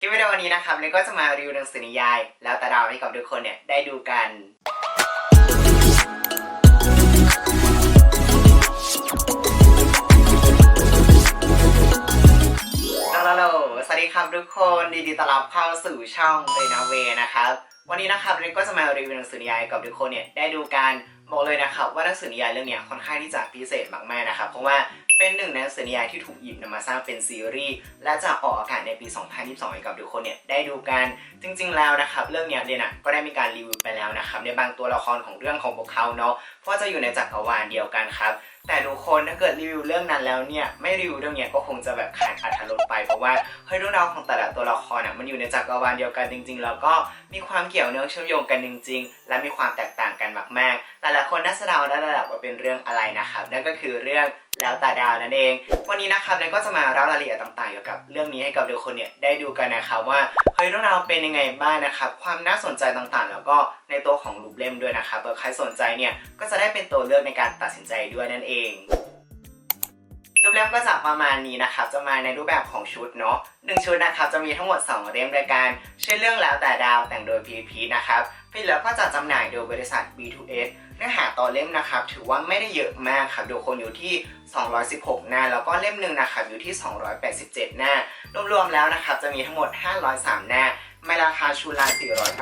คลิปวิดีโอนี้นะครับเลยก็จะมารีวิวหนังสือนิยาย แล้วแต่ดาวให้กับทุกคนเนี่ยได้ดูกัน ฮัลโหล สวัสดีครับทุกคนดีดีต้อนรับเข้าสู่ช่องเรนาเวนะครับ วันนี้นะครับเรนก็จะมารีวิวหนังสือนิยายกับทุกคนเนี่ยได้ดูกัน บอกเลยนะครับว่าหนังสือนิยายเรื่องเนี้ยค่อนข้างที่จะพิเศษมากๆนะครับ เพราะว่า เป็นหนึ่งในหนังสือนิยายที่ถูกหยิบนำมาสร้างเป็นซีรีส์ และจะออกอากาศในปี 2022ให้กับทุกคนเนี่ยได้ดูกัน จริง ๆ แล้วนะครับ เรื่องนี้เดนอะก็ได้มีการรีวิวไปแล้วนะครับในบางตัวละครของเรื่องของพวกเขาเนาะเพราะจะอยู่ในจักรวาลเดียวกันครับ แต่ทุกคนถ้าเกิดรีวิวเรื่องนั้นแล้วเนี่ยไม่รีวิวเรื่องเนี้ยก็คงจะแบบขาดอรรถรสไปเพราะว่าเฮ้ยเรื่องราวของแต่ละตัวละครอะมันอยู่ในจักรวาลเดียวกันจริง ๆ แล้วก็มีความเกี่ยวเนื่องเชื่อมโยงกันจริง ๆ และมีความแตกต่างกันมากๆแต่ละคนน่าจะเดาได้ระดับว่าเป็นเรื่องอะไรนะครับนั่นก็คือเรื่องแล้วแต่ดาวนั่นเอง วันนี้นะครับนันก็จะมาเล่ารายละเอียดต่างๆเกี่ยวกับเรื่องนี้ให้กับทุกคนเนี่ยได้ดูกันนะครับว่าเฮ้ยเรื่องราวเป็นยังไงบ้างนะครับ ความน่าสนใจต่างๆ แล้วก็ในตัวของรูปเล่มด้วยนะครับเผื่อใครสนใจเนี่ยก็จะได้เป็นตัวเลือกในการตัดสินใจด้วยนั่นเองรูปเล่มก็จะประมาณนี้นะครับจะมาในรูปแบบของชุดเนาะหนึ่งชุดนะครับจะมีทั้งหมด 2 เล่มด้วยกันชื่อเรื่องแล้วแต่ดาวแต่งโดยพีพีนะครับ พี่เหลือก็จะจำหน่ายโดยบริษัท B2S เนื้อหาต่อเล่มนะครับ ถือว่าไม่ได้เยอะมากครับโดยคนอยู่ที่ 216 หน้า แล้วก็เล่มหนึ่งนะครับอยู่ที่ 287 หน้ารวมๆแล้วนะครับจะมีทั้งหมด 503 หน้า ไม่ราคาชุดละ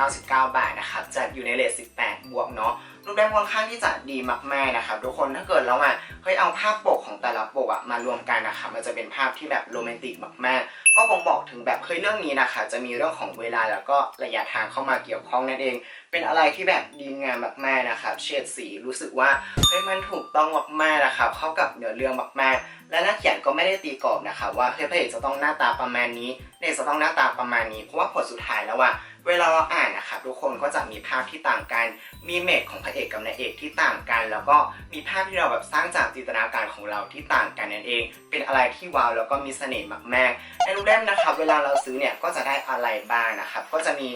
499 บาทนะครับจัดอยู่ในเลท18 บวกเนาะรูปแบบค่อนข้างที่จะดีมากๆนะครับทุกคนถ้าเกิดเราอะเฮ้ยเอาภาพปกของแต่ละปกอะมารวมกันนะครับมันจะเป็นภาพที่แบบโรแมนติกมากๆ ก็บ่งบอกถึงแบบเฮ้ยเรื่องนี้นะคะ จะมีเรื่องของเวลาแล้วก็ระยะทางเข้ามาเกี่ยวข้องนั่นเอง เป็นอะไรที่แบบดีงามมากๆนะครับเฉดสีรู้สึกว่าเฮ้ยมันถูกต้องมากๆนะครับเข้ากับเนื้อเรื่องมากๆ และนักเขียน ก็ไม่ได้ตีกรอบนะครับว่าเพระเอกจะต้องหน้าตาประมาณนี้เด็กจะต้องหน้าตาประมาณนี้ เพราะว่าผลสุดท้ายแล้วว่าเวลาเราอ่านนะครับทุกคนก็จะมีภาพที่ต่างกัน มีเมคของพระเอกกับนายเอกที่ต่างกัน แล้วก็มีภาพที่เราแบบสร้างจากจินตนาการของเราที่ต่างกันนั่นเอง เป็นอะไรที่ว้าวแล้วก็มีเสน่ห์มากๆในรูปเล่มนะครับเวลาเราซื้อเนี่ยก็จะได้อะไรบ้างนะครับก็จะมี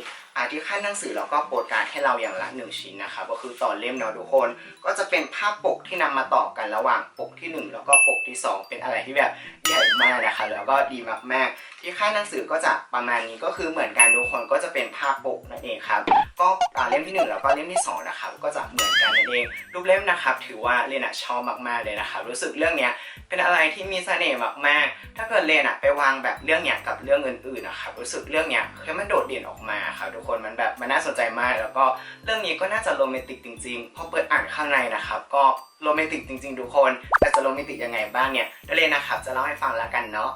ที่ขั้นหนังสือแล้วก็โปรดการให้เราอย่างละหนึ่งชิ้นนะครับก็คือต่อเล่มเนาะทุกคน ก็จะเป็นภาพปกที่นำมาต่อกันระหว่างปกที่หนึ่งแล้วก็ปกที่สองเป็นอะไรที่แบบใหญ่มากนะคะ แล้วก็ดีมากๆ ที่ค่ายหนังสือก็จะประมาณนี้ก็คือเหมือนกันทุกคนก็จะเป็นภาพปกนั่นเองครับ ก็อ่าเล่มที่หนึ่งแล้วก็เล่มที่สองนะครับก็จะเหมือนกันนั่นเองรูปเล่มนะครับ ถือว่าเรนอะชอบมากๆเลยนะครับรู้สึกเรื่องเนี้ยเป็นอะไรที่มีเสน่ห์มากๆ ถ้าเกิดเรนอะไปวางแบบเรื่องเนี้ยกับเรื่องอื่นๆนะครับรู้สึกเรื่องเนี้ยคือมันโดดเด่นออกมาครับทุกคนมันแบบมันน่าสนใจมาก แล้วก็เรื่องนี้ก็น่าจะโรแมนติกจริงๆพอเปิดอ่านข้างในนะครับก็โรแมนติกจริง ๆ ทุกคน แต่จะโรแมนติกยังไงบ้างเนี่ยเดี๋ยวเรนนะครับจะเล่าให้ฟังแล้วกันเนาะ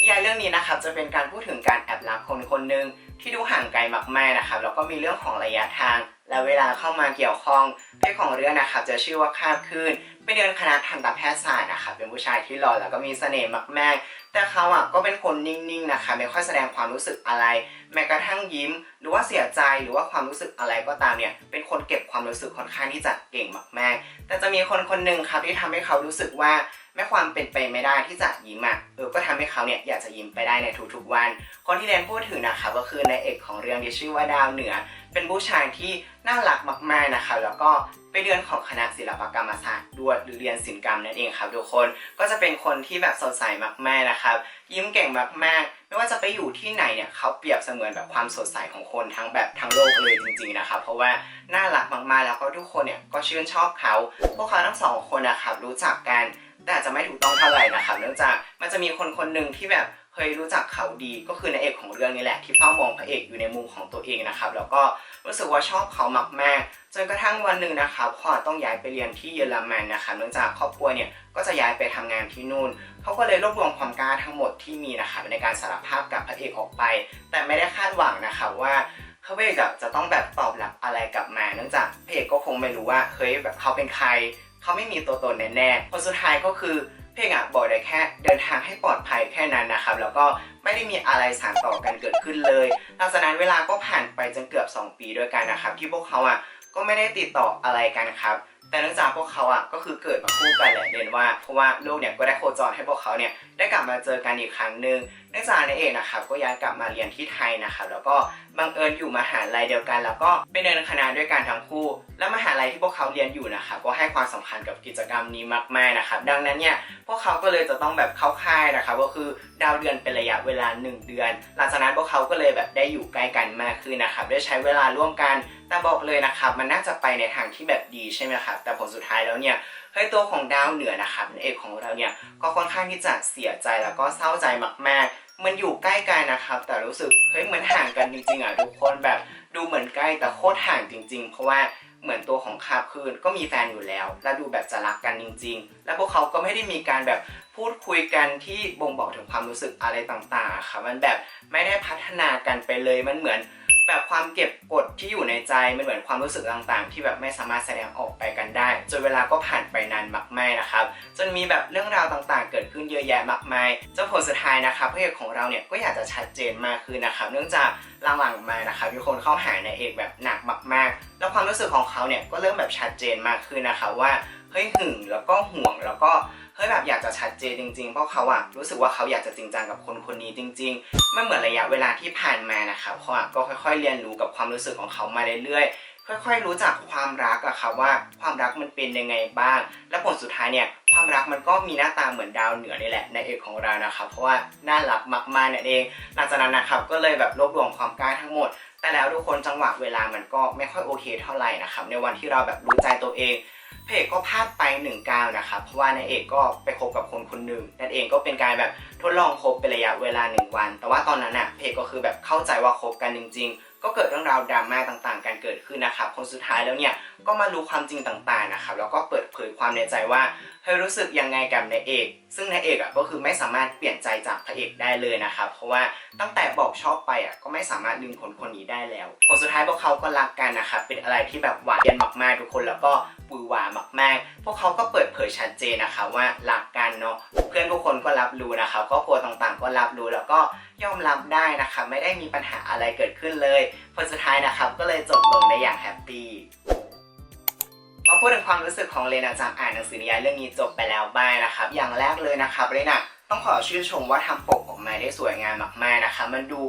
นิยายเรื่องนี้นะครับจะเป็นการพูดถึงการแอบรักคนคนหนึ่งที่ดูห่างไกลมากๆนะครับแล้วก็มีเรื่องของระยะทาง และเวลาเข้ามาเกี่ยวข้องเพศของเรื่องนะครับจะชื่อว่าคาบคืนไปเรียนคณะทันตแพทยศาสตร์นะครับเป็นผู้ชายที่หล่อแล้วก็มีเสน่ห์มากๆ แต่เขาอะก็เป็นคนนิ่งๆนะคะไม่ค่อยแสดงความรู้สึกอะไร แม้กระทั่งยิ้ม หรือว่าเสียใจหรือว่าความรู้สึกอะไรก็ตามเนี่ยเป็นคนเก็บความรู้สึกค่อนข้างที่จะเก่งมากๆ แต่จะมีคนคนหนึ่งครับที่ทำให้เขารู้สึกว่า ไม่ความเป็นไปไม่ได้ที่จะยิ้มอะเออก็ทำให้เขาเนี่ยอยากจะยิ้มไปได้ในทุกๆวัน คนที่เรนพูดถึงนะคะก็คือนายเอกของเรื่องที่ชื่อว่าดาวเหนือ เป็นผู้ชายที่น่ารักมากๆนะคะแล้วก็ไปเรียนของคณะศิลปกรรมศาสตร์ด้วยหรือเรียนศิลปกรรมนั่นเองครับทุกคนก็จะเป็นคนที่แบบสดใสมากๆนะครับยิ้มเก่งมากๆ ไม่ว่าจะไปอยู่ที่ไหนเนี่ยเขาเปรียบเสมือนแบบความสดใสของคนทั้งแบบทั้งโลกเลยจริงๆนะครับเพราะว่าน่ารักมากๆแล้วก็ทุกคนเนี่ยก็ชื่นชอบเขา พวกเขาทั้งสองคนนะครับรู้จักกัน แต่อาจจะไม่ถูกต้องเท่าไหร่นะครับเนื่องจากมันจะมีคนคนหนึ่งที่แบบเคยรู้จักเขาดีก็คือนายเอกของเรื่องนี้แหละที่เฝ้ามองพระเอกอยู่ในมุมของตัวเองนะครับแล้วก็รู้สึกว่าชอบเขามากๆจนกระทั่งวันหนึ่งนะครับเขาต้องย้ายไปเรียนที่เยอรมันนะครับเนื่องจากครอบครัวเนี่ยก็จะย้ายไปทำงานที่นู่นเขาก็เลยรวบรวมความกล้าทั้งหมดที่มีนะครับในการสารภาพกับพระเอกออกไป แต่ไม่ได้คาดหวังนะครับว่าพระเอกจะต้องแบบตอบรับอะไรกลับมา เนื่องจากพระเอกก็คงไม่รู้ว่าเฮ้ยแบบเขาเป็นใคร เขาไม่มีตัวตนแน่ๆผลสุดท้ายก็คือเพลงอะบอกได้แค่เดินทางให้ปลอดภัยแค่นั้นนะครับแล้วก็ไม่ได้มีอะไรสานต่อกันเกิดขึ้นเลยหลังจากนั้นเวลาก็ผ่านไปจนเกือบ 2 ปีด้วยกันนะครับ ที่พวกเขาอะก็ไม่ได้ติดต่ออะไรกันครับแต่เนื่องจากพวกเขาอะก็คือเกิดมาคู่กันแหละเรียนว่าเพราะว่าโลกเนี่ยก็ได้โคจรให้พวกเขาเนี่ยได้กลับมาเจอกันอีกครั้งหนึ่ง เนื่องจากนเอกนะครับก็ย้ายกลับมาเรียนที่ไทยนะครับแล้วก็บังเอิญอยู่มหาลัยเดียวกัน แล้วก็ไปเรียนคณะด้วยกันทั้งคู่ และมหาลัยที่พวกเขาเรียนอยู่นะครับก็ให้ความสำคัญกับกิจกรรมนี้มากๆนะครับดังนั้นเนี่ยพวกเขาก็เลยจะต้องแบบเข้าค่ายนะครับก็คือดาวเดือนเป็นระยะเวลา 1 เดือน หลังจากนั้นพวกเขาก็เลยแบบได้อยู่ใกล้กันมากขึ้นนะครับได้ใช้เวลาร่วมกันแต่บอกเลยนะครับมันน่าจะไปในทางที่แบบดีใช่ไหมครับแต่ผลสุดท้ายแล้วเนี่ยเฮ้ยตัวของดาวเหนือนะครับนางเอกของเราเนี่ยก็ค่อนข้างที่จะเสียใจแล้วก็เศร้าใจมากๆ มันอยู่ใกล้กันนะครับ แต่รู้สึกเฮ้ยเหมือนห่างกันจริงๆอะทุกคนแบบดูเหมือนใกล้แต่โคตรห่างจริง ๆ เพราะว่าเหมือนตัวของคาบคืนก็มีแฟนอยู่แล้ว และดูแบบจะรักกันจริง ๆ และพวกเขาก็ไม่ได้มีการแบบพูดคุยกันที่บ่งบอกถึงความรู้สึกอะไรต่างๆค่ะมันแบบไม่ได้พัฒนากันไปเลยมันเหมือน แบบความเก็บกดที่อยู่ในใจมันเหมือนความรู้สึกต่างๆ ที่แบบไม่สามารถแสดงออกไปกันได้ จนเวลาก็ผ่านไปนานมากมายนะครับจนมีแบบเรื่องราวต่างๆ เกิดขึ้นเยอะแยะมากมายจนผลสุดท้ายนะครับพระเอกของเราเนี่ยก็อยากจะชัดเจนมากขึ้นนะครับ เนื่องจากหลังๆมานะครับมีคนเข้าหาในายเอกแบบหนักมากๆ แล้วความรู้สึกของเขาเนี่ยก็เริ่มแบบชัดเจนมากขึ้นนะครับว่าเฮ้ยหึงแล้วก็ห่วงแล้วก็ เฮ้ยแบบอยากจะชัดเจนจริงๆ เพราะเขาอะรู้สึกว่าเขาอยากจะจริงจังกับคนคนนี้จริงๆ ไม่เหมือนระยะเวลาที่ผ่านมานะครับเขาอะก็ค่อยๆ เรียนรู้กับความรู้สึกของเขามาเรื่อยๆค่อยๆ รู้จักความรักอะครับว่าความรักมันเป็นยังไงบ้าง และผลสุดท้ายเนี่ยความรักมันก็มีหน้าตาเหมือนดาวเหนือนี่แหละในเอกของเรานะครับเพราะว่าน่ารักมากๆนั่นเองหลังจากนั้นนะครับก็เลยแบบรวบรวมความกล้าทั้งหมด แต่แล้วทุกคนจังหวะเวลามันก็ไม่ค่อยโอเคเท่าไหร่นะครับในวันที่เราแบบรู้ใจตัวเองพระเอกก็พลาดไปหนึ่งก้าวนะครับเพราะว่านายเอกก็ไปคบกับคนคนหนึ่งนั่นเองก็เป็นการแบบทดลองคบเป็นระยะเวลาหนึ่งวัน แต่ว่าตอนนั้นน่ะเอกก็คือแบบเข้าใจว่าคบกันจริง ๆ ก็เกิดเรื่องราวดราม่าต่างๆ กันเกิดขึ้นนะครับคนสุดท้ายแล้วเนี่ยก็มารู้ความจริงต่างๆนะครับแล้วก็เปิดเผยความในใจว่าเฮ้ยรู้สึกยังไงกับนายเอก ซึ่งนายเอกอะก็คือไม่สามารถเปลี่ยนใจจากพระเอกได้เลยนะครับเพราะว่าตั้งแต่บอกชอบไปอะก็ไม่สามารถลืมคนคนนี้ได้แล้วผลสุดท้ายพวกเขาก็รักกันนะครับเป็นอะไรที่แบบหวานเย็นมากๆทุกคนแล้วก็ ปือหวามากๆ พวกเขาก็เปิดเผยชัดเจนนะคะว่ารักกันเนาะเพื่อนทุกคนก็รับรู้นะครับครอบครัวต่างๆ ก็รับรู้แล้วก็ยอมรับได้นะครับไม่ได้มีปัญหาอะไรเกิดขึ้นเลยผลสุดท้ายนะครับก็เลยจบลงได้อย่างแฮปปี้มาพูดถึงความรู้สึกของเลนาจากอ่านหนังสือนิยายเรื่องนี้จบไปแล้วบ้างนะครับ อย่างแรกเลยนะครับเลนาต้องขอชื่นชมว่าทำปกออกมาได้สวยงามมากๆนะคะ มันดู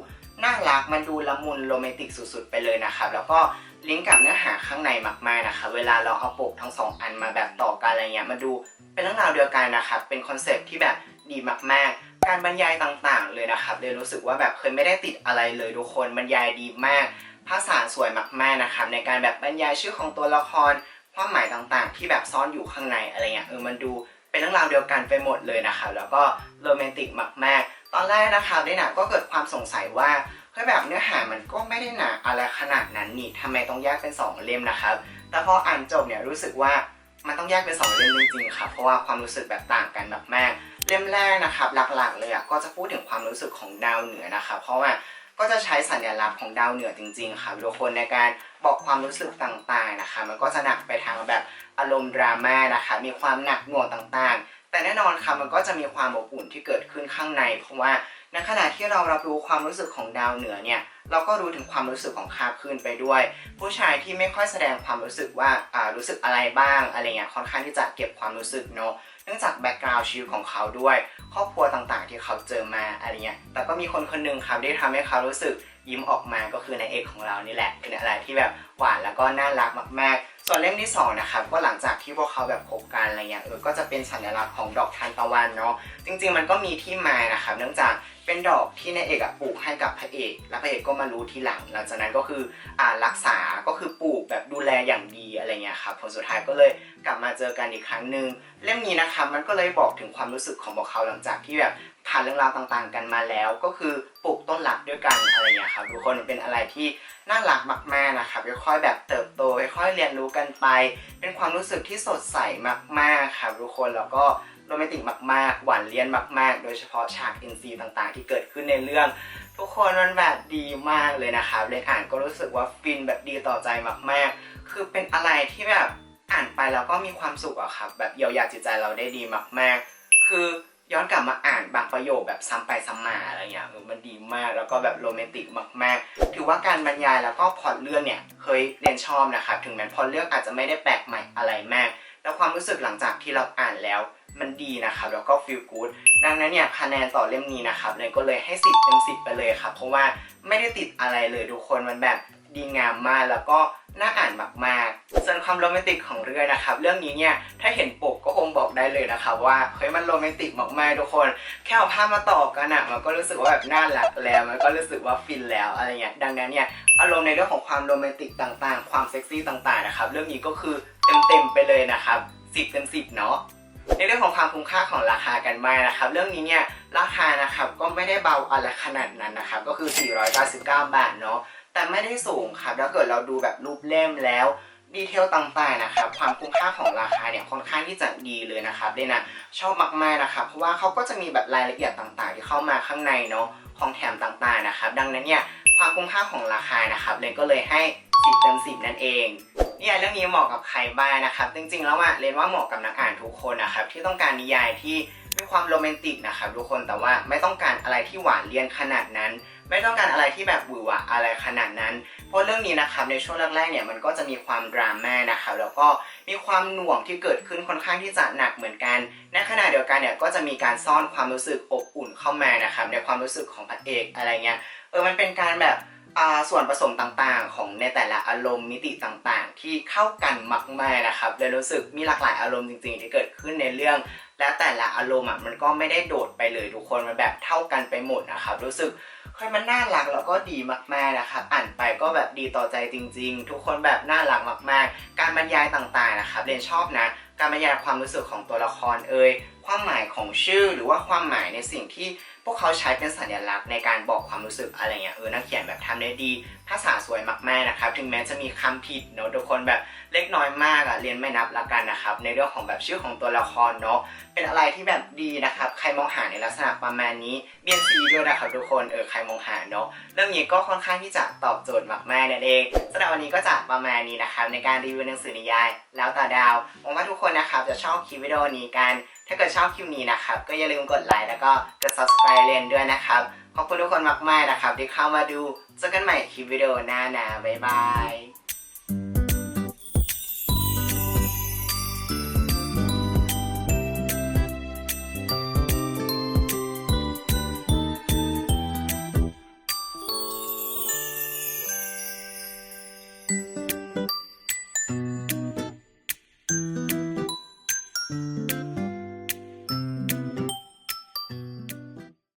น่ารักมันดูละมุนโรแมนติกสุดๆ ไปเลยนะครับ แล้วก็ลิงก์กับเนื้อหาข้างในมากๆนะคะ เวลาเราเอาปกทั้งสองอันมาแบบต่อกันอะไรเงี้ยมาดูเป็นเรื่องราวเดียวกันนะครับเป็นคอนเซปที่แบบดีมากๆ การบรรยายต่างๆ เลยนะครับเลยรู้สึกว่าแบบเคยไม่ได้ติดอะไรเลยทุกคนบรรยายดีมาก ภาษาสวยมากๆนะครับในการแบบบรรยายชื่อของตัวละครความหมายต่างๆ ที่แบบซ่อนอยู่ข้างในอะไรเงี้ยเออมันดูเป็นเรื่องราวเดียวกันไปหมดเลยนะครับแล้วก็โรแมนติกมากๆ ตอนแรกนะครับได้หนาก็เกิดความสงสัยว่า เฮ้ยแบบเนื้อหามันก็ไม่ได้หนาอะไรขนาดนั้นนี่ทำไมต้องแยกเป็นสองเล่มนะครับ แต่พออ่านจบเนี่ยรู้สึกว่ามันต้องแยกเป็นสองเล่มจริงๆครับเพราะว่าความรู้สึกแบบต่างกันมากๆเล่มแรกนะครับหลักๆเลยอะก็จะพูดถึงความรู้สึกของดาวเหนือนะครับเพราะว่าก็จะใช้สัญลักษณ์ของดาวเหนือจริงๆค่ะทุกคนในการบอกความรู้สึกต่างๆนะคะ มันก็จะหนักไปทางแบบอารมณ์ดราม่านะคะ มีความหนักหน่วงต่างๆ แต่แน่นอนค่ะมันก็จะมีความอบอุ่นที่เกิดขึ้นข้างใน เพราะว่าในขณะที่เรารับรู้ความรู้สึกของดาวเหนือเนี่ยเราก็รู้ถึงความรู้สึกของคาบคืนไปด้วย ผู้ชายที่ไม่ค่อยแสดงความรู้สึกว่าอ่ารู้สึกอะไรบ้างอะไรเงี้ยค่อนข้างที่จะเก็บความรู้สึกเนาะเนื่องจากแบ็กกราวด์ชีวิตของเขาด้วย ครอบครัวต่างๆ ที่เขาเจอมาอะไรเงี้ยแต่ก็มีคนคนหนึ่งครับที่ทำให้เขารู้สึกยิ้มออกมาก็คือนายเอกของเรานี่แหละเป็นอะไรที่แบบหวานแล้วก็น่ารักมากๆ ส่วนเล่มที่สองนะครับก็หลังจากที่พวกเขาแบบคบกันอะไรเงี้ยเออก็จะเป็นสัญลักษณ์ของดอกทานตะวันเนาะจริง ๆ มันก็มีที่มานะครับเนื่องจากเป็นดอกที่นายเอกปลูกให้กับพระเอก แล้วพระเอกก็มารู้ทีหลัง หลังจากนั้นก็คืออ่ารักษาก็คือปลูกแบบดูแลอย่างดีอะไรเงี้ยครับผลสุดท้ายก็เลยกลับมาเจอกันอีกครั้งหนึ่งเล่มนี้นะครับมันก็เลยบอกถึงความรู้สึกของพวกเขาหลังจากที่แบบ ผ่านเรื่องราวต่างๆ กันมาแล้ว ก็คือปลูกต้นหลักด้วยกันอะไรเงี้ยครับทุกคนเป็นอะไรที่น่ารักมากๆนะครับค่อยๆแบบเติบโตค่อยๆเรียนรู้กันไป เป็นความรู้สึกที่สดใสมากๆครับทุกคนแล้วก็โรแมนติกมากๆ หวานเลี้ยนมาก ๆ โดยเฉพาะฉาก NC ต่างๆ ที่เกิดขึ้นในเรื่อง ทุกคนมันแบบดีมากเลยนะครับเรนอ่านก็รู้สึกว่าฟินแบบดีต่อใจมากๆ คือเป็นอะไรที่แบบอ่านไปแล้วก็มีความสุขอะครับแบบเยียวยาจิตใจเราได้ดีมาก ๆ คือ ย้อนกลับมาอ่านบางประโยคแบบซ้ำไปซ้ำมาอะไรเงี้ยมันดีมากแล้วก็แบบโรแมนติกมากๆ ถือว่าการบรรยายแล้วก็พอตเรื่องเนี่ยเคยเรียนชอบนะครับถึงแม้พอตเรื่องอาจจะไม่ได้แปลกใหม่อะไรมาก แล้วความรู้สึกหลังจากที่เราอ่านแล้วมันดีนะครับแล้วก็ฟีลกู๊ดดังนั้นเนี่ยคะแนนต่อเล่มนี้นะครับเลยก็เลยให้สิบเต็มสิบไปเลยครับเพราะว่าไม่ได้ติดอะไรเลยทุกคนมันแบบดีงามมากแล้วก็ น่าอ่านมากๆส่วนความโรแมนติกของเรื่องนะครับ เรื่องนี้เนี่ยถ้าเห็นปกก็คงบอกได้เลยนะครับว่าเฮ้ยมันโรแมนติกมากๆทุกคน แค่เอาภาพมาต่อกันอะมันก็รู้สึกว่าแบบน่ารักแล้ว มันก็รู้สึกว่าฟินแล้วอะไรเงี้ยดังนั้นเนี่ยอารมณ์ในเรื่องของความโรแมนติกต่างๆ ความเซ็กซี่ต่างๆนะครับเรื่องนี้ก็คือเต็มๆไปเลยนะครับ10เต็ม10เนาะในเรื่องของความคุ้มค่าของราคากันบ้านะครับ เรื่องนี้เนี่ยราคานะครับก็ไม่ได้เบาอะไรขนาดนั้นนะครับ ก็คือ 499 บาทเนาะ แต่ไม่ได้สูงครับถ้าเกิดเราดูแบบรูปเล่มแล้วดีเทลต่างๆนะครับความคุ้มค่าของราคาเนี่ยค่อนข้างที่จะดีเลยนะครับเดนนะชอบมากๆนะครับเพราะว่าเขาก็จะมีแบบรายละเอียดต่างๆ ที่เข้ามาข้างในเนาะของแถมต่างๆนะครับดังนั้นเนี่ยความคุ้มค่าของราคานะครับเลนก็เลยให้10เต็ม10 นั่นเองนิยายเรื่องนี้เหมาะกับใครบ้างนะครับ จริงๆแล้วอะเรนว่าเหมาะกับนักอ่านทุกคนนะครับที่ต้องการนิยายที่มีความโรแมนติกนะครับทุกคนแต่ว่าไม่ต้องการอะไรที่หวานเลียนขนาดนั้น ไม่ต้องการอะไรที่แบบหวือหวาอะไรขนาดนั้น เพราะเรื่องนี้นะครับในช่วงแรกๆเนี่ยมันก็จะมีความดราม่านะครับแล้วก็มีความหน่วงที่เกิดขึ้นค่อนข้างที่จะหนักเหมือนกัน ในขณะเดียวกันเนี่ยก็จะมีการซ่อนความรู้สึกอบอุ่นเข้ามานะครับในความรู้สึกของพระเอกอะไรเงี้ยเออมันเป็นการแบบอ่าส่วนผสมต่างๆ ของในแต่ละอารมณ์มิติต่างๆ ที่เข้ากันมากๆนะครับเลยรู้สึกมีหลากหลายอารมณ์จริงๆ ที่เกิดขึ้นในเรื่อง และแต่ละอารมณ์อะมันก็ไม่ได้โดดไปเลยทุกคนมันแบบเท่ากันไปหมดนะครับรู้สึก ค่อยมันน่ารักแล้วก็ดีมากๆนะครับอ่านไปก็แบบดีต่อใจจริง ๆ ทุกคนแบบน่ารักมากๆ การบรรยายต่างๆนะครับเรนชอบนะ การบรรยายความรู้สึกของตัวละครเอ่ยความหมายของชื่อหรือว่าความหมายในสิ่งที่ พวกเขาใช้เป็นสัญลักษณ์ในการบอกความรู้สึกอะไรเงี้ยเออนักเขียนแบบทำได้ดี ภาษาสวยมากๆนะครับ ถึงแม้จะมีคำผิดเนอะทุกคนแบบเล็กน้อยมากอะเรียนไม่นับละกันนะครับ ในเรื่องของแบบชื่อของตัวละครเนาะเป็นอะไรที่แบบดีนะครับ ใครมองหาในลักษณะประมาณนี้เบียนซีด้วยนะครับทุกคนเออใครมองหาเนาะเรื่องนี้ก็ค่อนข้างที่จะตอบโจทย์มากๆนั่นเองสำหรับวันนี้ก็จะประมาณนี้นะครับในการรีวิวหนังสือนิยาย แล้วแตาดาวหวังว่าทุกคนนะครับจะชอบคลิปวิดีโอนี้กัน ถ้าเกิดชอบคลิปนี้นะครับก็อย่าลืมกดไลค์แล้วก็กด subscribe เรียนด้วยนะครับ ขอบคุณทุกคนมากๆนะครับที่เข้ามาดูเจอกันใหม่คลิปวิดีโอหน้านะบ๊ายบาย